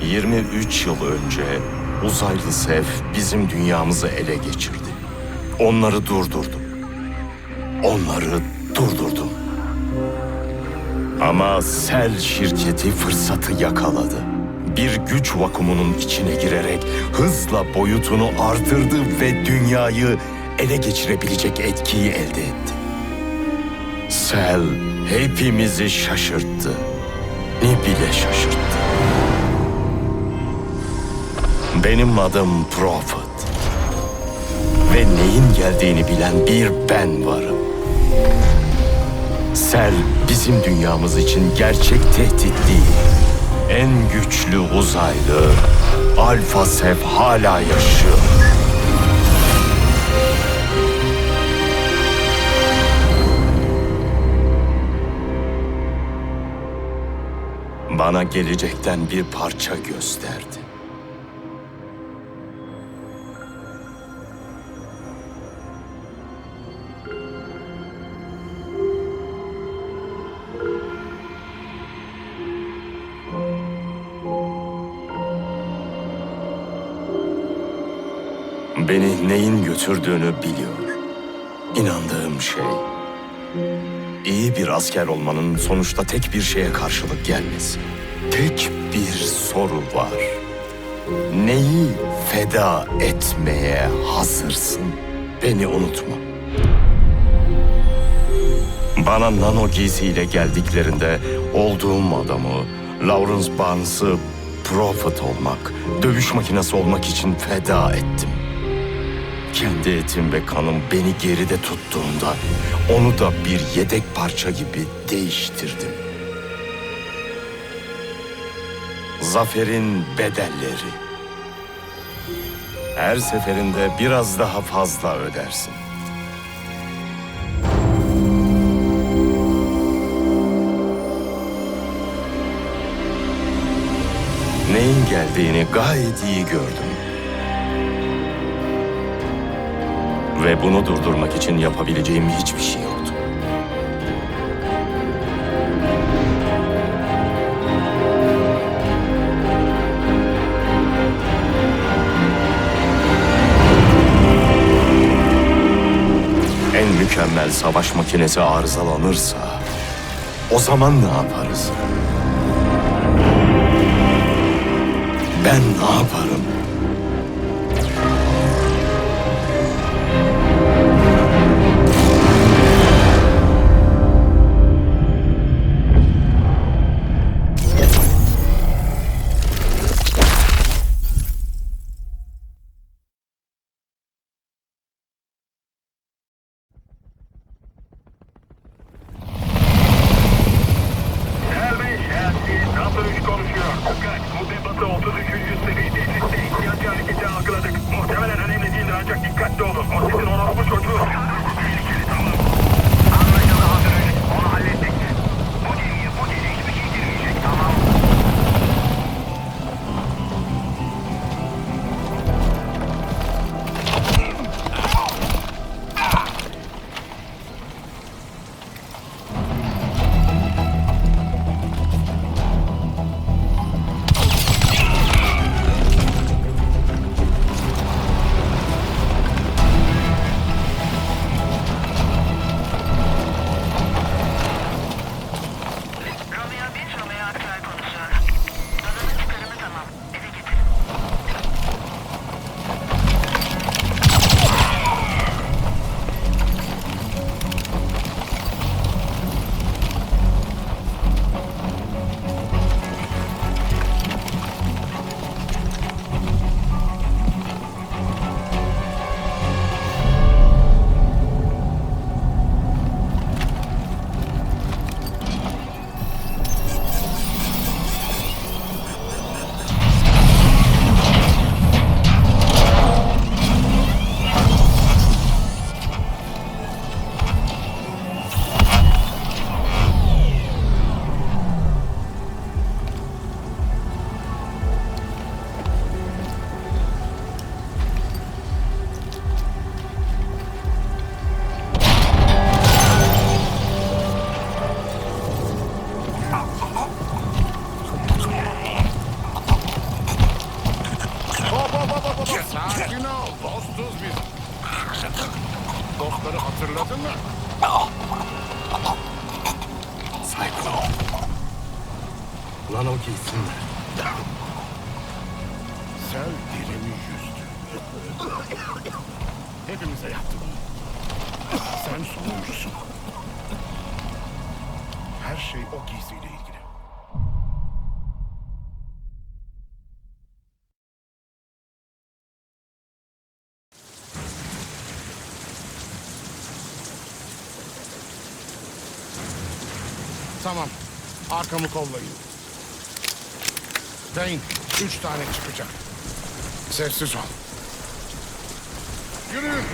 23 yıl önce uzaylı Sev bizim dünyamızı ele geçirdi. Onları durdurdum. Onları durdurdum. Ama Sel şirketi fırsatı yakaladı. Bir güç vakumunun içine girerek hızla boyutunu artırdı ve dünyayı ele geçirebilecek etkiyi elde etti. Sel hepimizi şaşırttı. Ne bile şaşırttı. Benim adım Prophet. Ve neyin geldiğini bilen bir ben varım. Sel bizim dünyamız için gerçek tehdit değil. En güçlü uzaylı Alfa Sev hala yaşıyor. Bana gelecekten bir parça gösterdi. Beni neyin götürdüğünü biliyor. İnandığım şey. iyi bir asker olmanın sonuçta tek bir şeye karşılık gelmesi. Tek bir soru var. Neyi feda etmeye hazırsın? Beni unutma. Bana nano giysiyle geldiklerinde olduğum adamı, Lawrence Barnes'ı Prophet olmak, dövüş makinesi olmak için feda ettim. Kendi etim ve kanım beni geride tuttuğunda onu da bir yedek parça gibi değiştirdim. Zaferin bedelleri. Her seferinde biraz daha fazla ödersin. Neyin geldiğini gayet iyi gördüm. Ve bunu durdurmak için yapabileceğim hiçbir şey yoktu. En mükemmel savaş makinesi arızalanırsa o zaman ne yaparız? Ben ne yaparım? Hatırladın mı? Cyclo. Nano giysinler. Sel derimi yüzdü. Hepimize yaptı bunu. Sen sonuncusun. Her şey o giysiyle ilgili. Tamam. Arkamı kollayın. Dane, üç tane çıkacak. Sessiz ol. Yürüyün.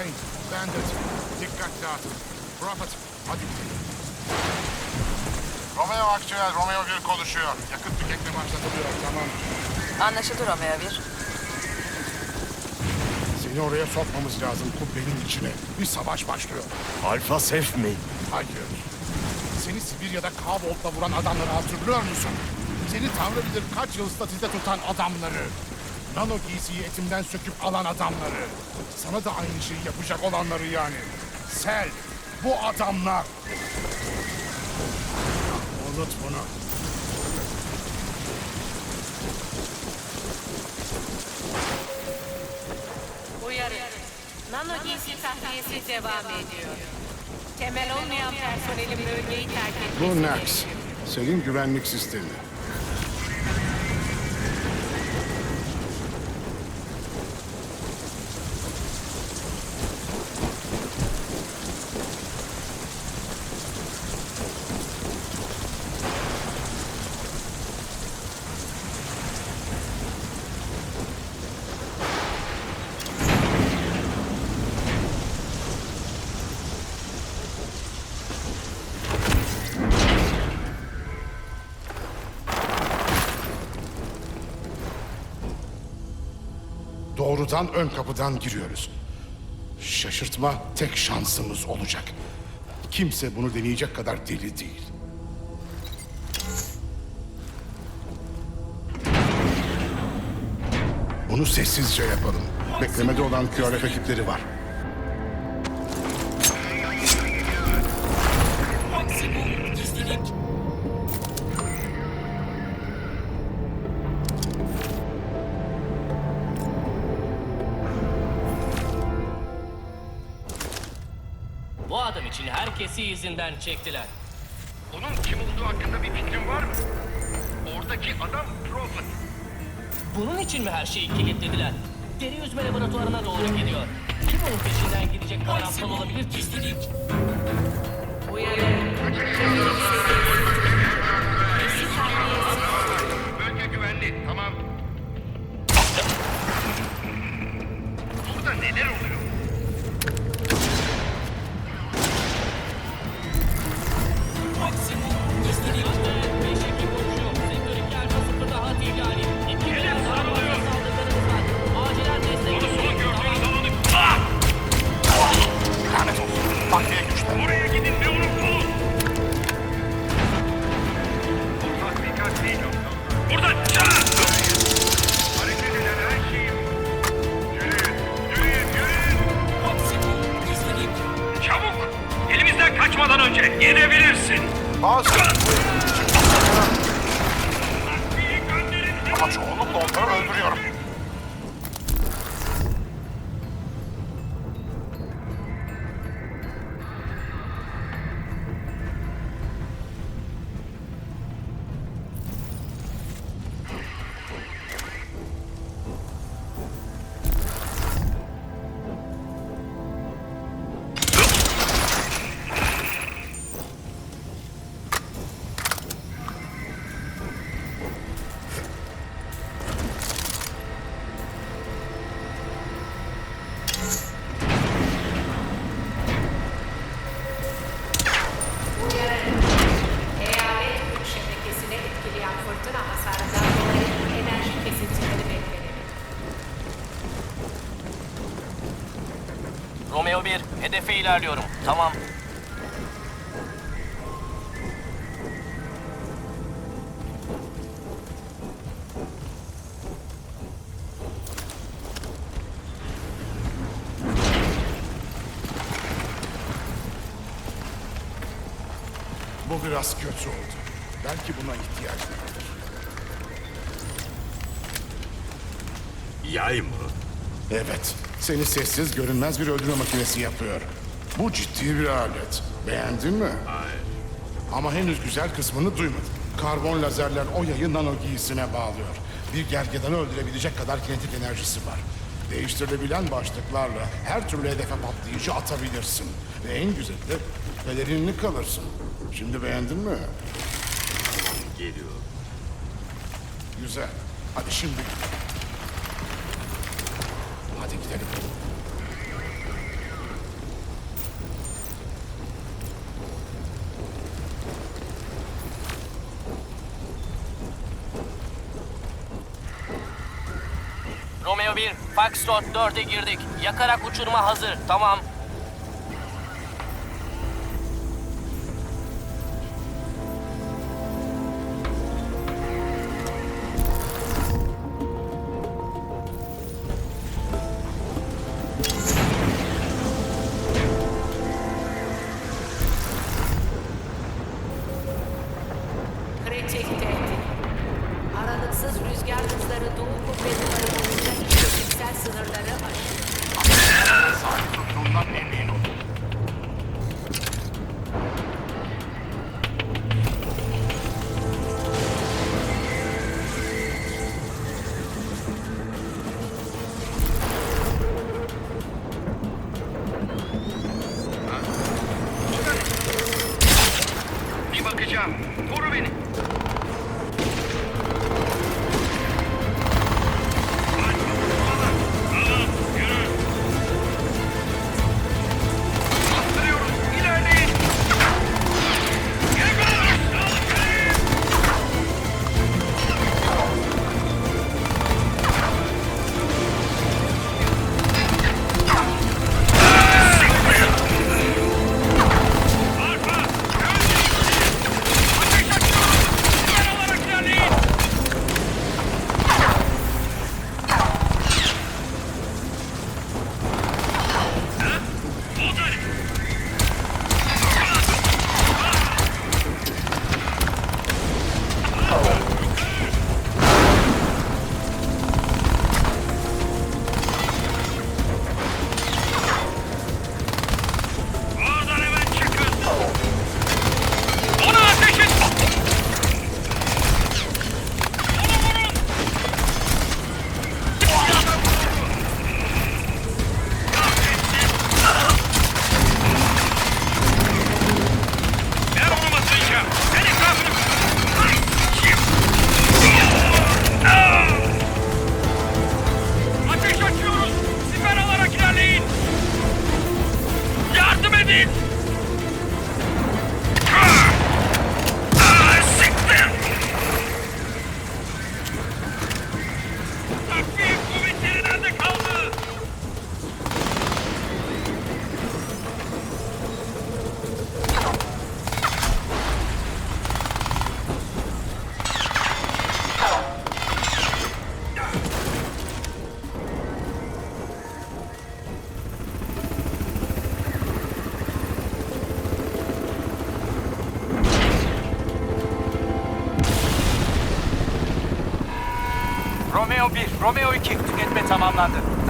Dane, Bandit, dikkat dağıtın. Prophet, hadi gidelim. Romeo Akçıel, Romeo 1 konuşuyor. Yakıt tüketimi başlatılıyor, tamam. Anlaşıldı Romeo 1. Seni oraya sokmamız lazım kubbenin içine. Bir savaş başlıyor. Alfa Sef mi? Hayır. Seni Sibirya'da Kavolt'la vuran adamları hatırlıyor musun? Seni tanrı bilir kaç yıl statüde tutan adamları. Nano giysiyi etimden söküp alan adamları. Sana da aynı şeyi yapacak olanları yani. Sel, bu adamlar. Unut bunu. Uyarı. Nano giysi tahliyesi devam ediyor. Temel olmayan personelin bölgeyi terk etmesi Bu Nax. Senin güvenlik sistemi. Doğrudan ön kapıdan giriyoruz. Şaşırtma tek şansımız olacak. Kimse bunu deneyecek kadar deli değil. Bunu sessizce yapalım. Beklemede olan QRF ekipleri var. İzinden çektiler. Onun kim olduğu hakkında bir fikrin var mı? Oradaki adam Prophet. Bunun için mi her şeyi kilitlediler? Deri yüzme laboratuvarına doğru gidiyor. Kim onun peşinden gidecek kadar aptal olabilir ki? Uyarı. Bölge Romeo 1, hedefe ilerliyorum. Tamam. Bu biraz kötü oldu. Belki buna ihtiyaç vardır. Yay mı? Evet, seni sessiz görünmez bir öldürme makinesi yapıyor. Bu ciddi bir alet. Beğendin mi? Hayır. Ama henüz güzel kısmını duymadın. Karbon lazerler o yayı nano giysine bağlıyor. Bir gergedanı öldürebilecek kadar kinetik enerjisi var. Değiştirilebilen başlıklarla her türlü hedefe patlayıcı atabilirsin. Ve en güzeli de pelerinli kalırsın. Şimdi beğendin mi? Geliyor. Güzel. Hadi şimdi. Hadi gidelim. Romeo 1, Foxtrot 4'e girdik. Yakarak uçurma hazır. Tamam.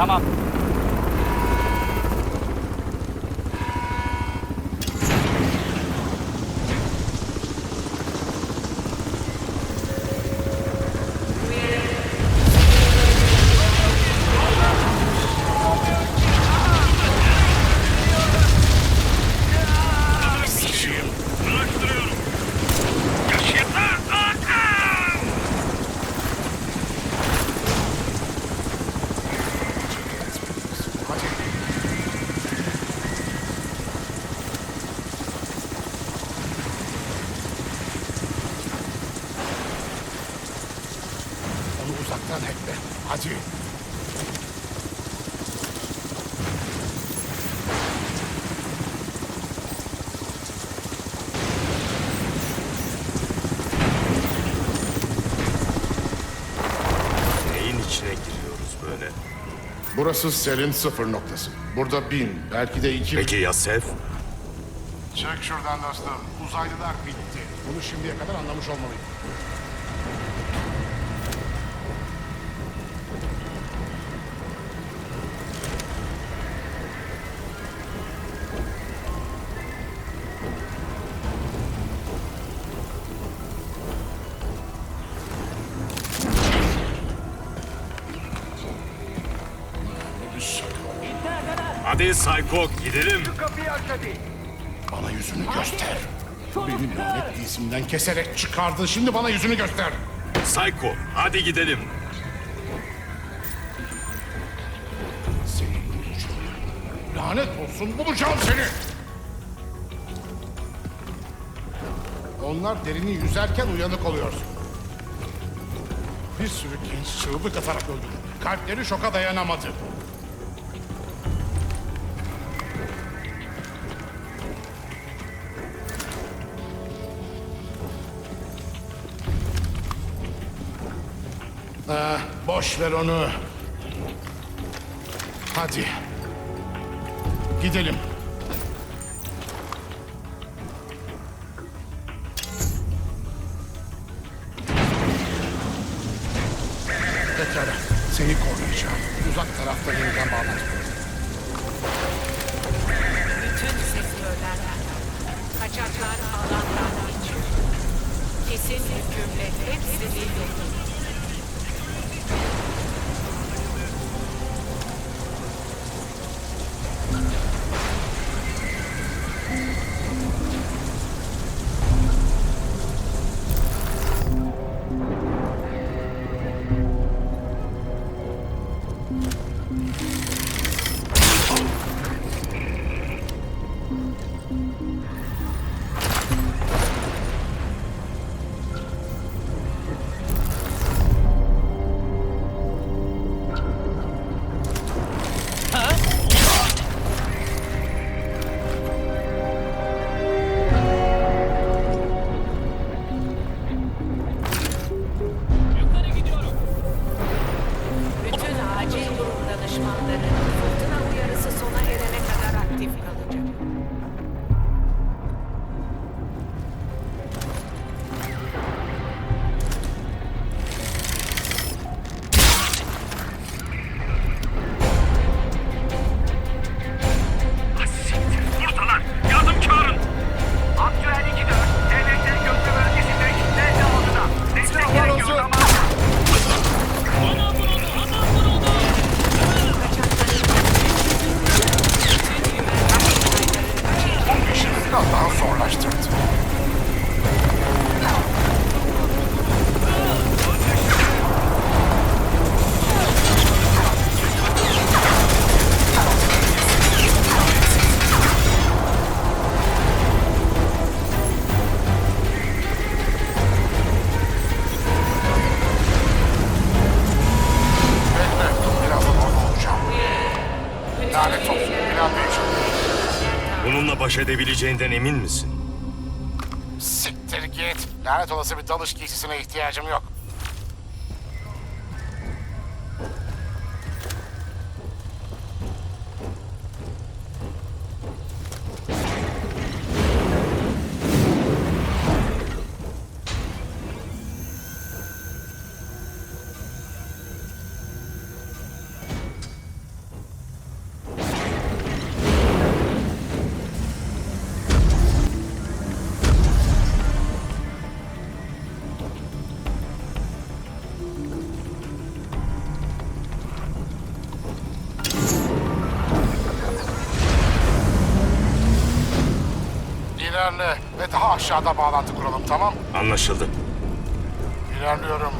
拿吗？Burası serin sıfır noktası. Burada bin, belki de iki... Peki ya Sev? Çek şuradan dostum. Uzaylılar bitti. Bunu şimdiye kadar anlamış olmalıyım. Psycho gidelim. Kapıyı aç hadi. Bana yüzünü göster. Beni lanet isimden keserek çıkardın. Şimdi bana yüzünü göster. Psycho hadi gidelim. Seni bulacağım. Lanet olsun bulacağım seni. Onlar derini yüzerken uyanık oluyorsun. Bir sürü genç çığlık atarak öldü. Kalpleri şoka dayanamadı. Boş ver onu. Hadi. Gidelim. Pekala. Seni koruyacağım. Uzak tarafta yeniden bağlantı. Bütün sektörler kaçaklar alandan geçiyor. Kesin hükümle yok edin. düşmanları. Edebileceğinden emin misin? Siktir git. Lanet olası bir dalış giysisine ihtiyacım yok. İlerle ve daha aşağıda bağlantı kuralım tamam? Anlaşıldı. İlerliyorum.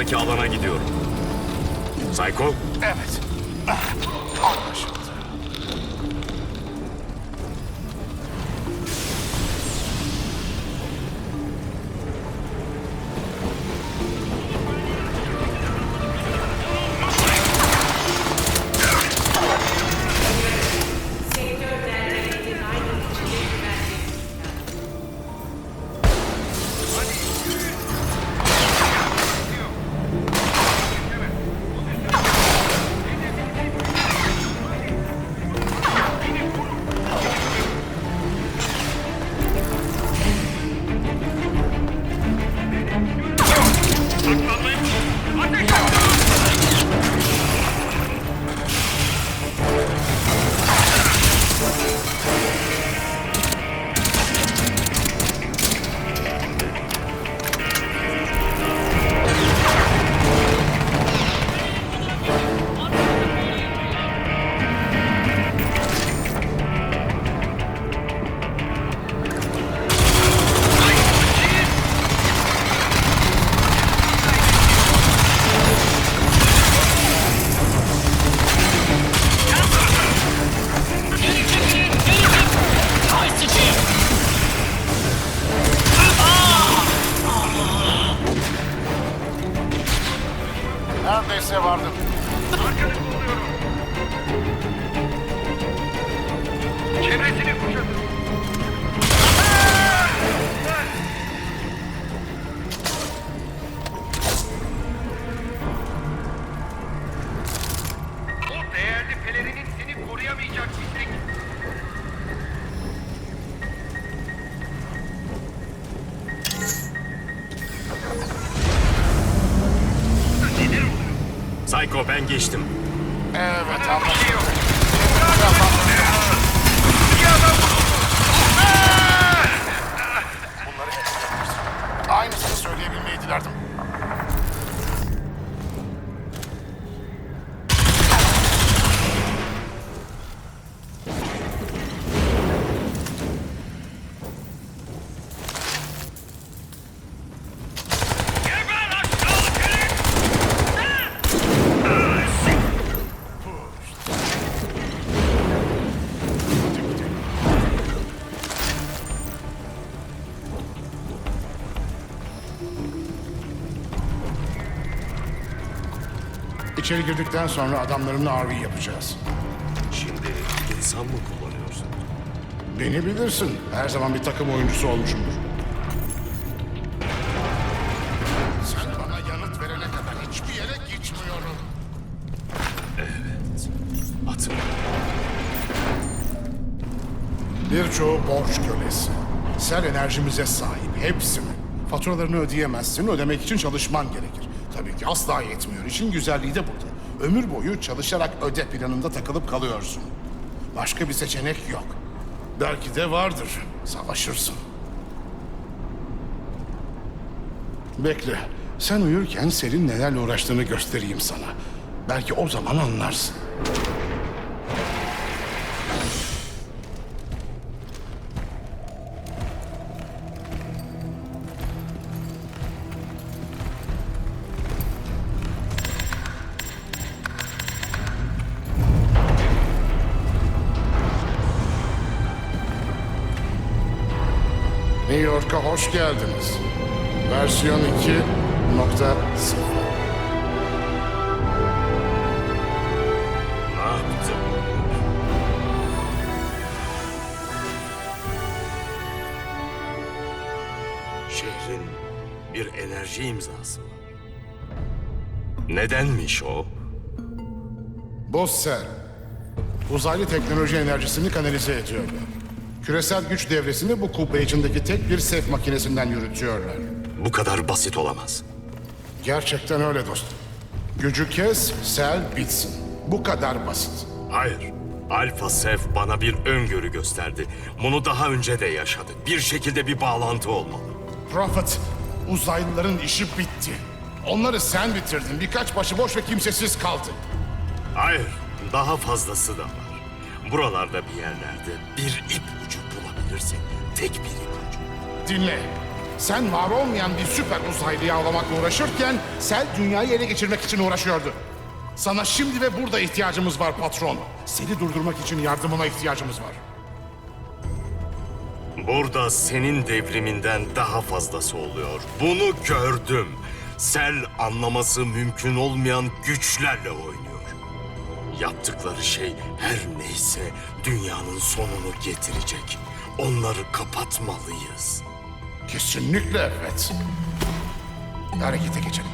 Sonraki alana gidiyorum. Psycho, Evet. İçeri girdikten sonra adamlarımla RV yapacağız. Şimdi insan mı kullanıyorsun? Beni bilirsin. Her zaman bir takım oyuncusu olmuşumdur. Sen bana yanıt verene kadar hiçbir yere gitmiyorum. Atım. Birçoğu borç kölesi. Sel enerjimize sahip. Hepsini. Faturalarını ödeyemezsin. Ödemek için çalışman gerekir. Tabii ki asla yetmiyor. İşin güzelliği de burada. Ömür boyu çalışarak öde planında takılıp kalıyorsun. Başka bir seçenek yok. Belki de vardır. Savaşırsın. Bekle. Sen uyurken Selin nelerle uğraştığını göstereyim sana. Belki o zaman anlarsın. Hoş geldiniz. Versiyon 2.0 Ne yaptım? Şehrin bir enerji imzası var. Nedenmiş o? Bossel. Uzaylı teknoloji enerjisini kanalize ediyorlar. Küresel güç devresini bu kubbe içindeki tek bir sef makinesinden yürütüyorlar. bu kadar basit olamaz. Gerçekten öyle dostum. Gücü kes, sel bitsin. Bu kadar basit. Hayır. Alfa Sef bana bir öngörü gösterdi. Bunu daha önce de yaşadık. Bir şekilde bir bağlantı olmalı. Prophet, uzaylıların işi bitti. Onları sen bitirdin. Birkaç başıboş ve kimsesiz kaldı. Hayır, daha fazlası da var. Buralarda bir yerlerde bir ip ucu bulabilirsin. Tek bir ip ucu. Dinle. Sen var olmayan bir süper uzaylıyı avlamakla uğraşırken Sel dünyayı ele geçirmek için uğraşıyordu. Sana şimdi ve burada ihtiyacımız var patron. Seni durdurmak için yardımına ihtiyacımız var. Burada senin devriminden daha fazlası oluyor. Bunu gördüm. Sel anlaması mümkün olmayan güçlerle oynuyor. Yaptıkları şey her neyse dünyanın sonunu getirecek. Onları kapatmalıyız. Kesinlikle evet. Harekete geçelim.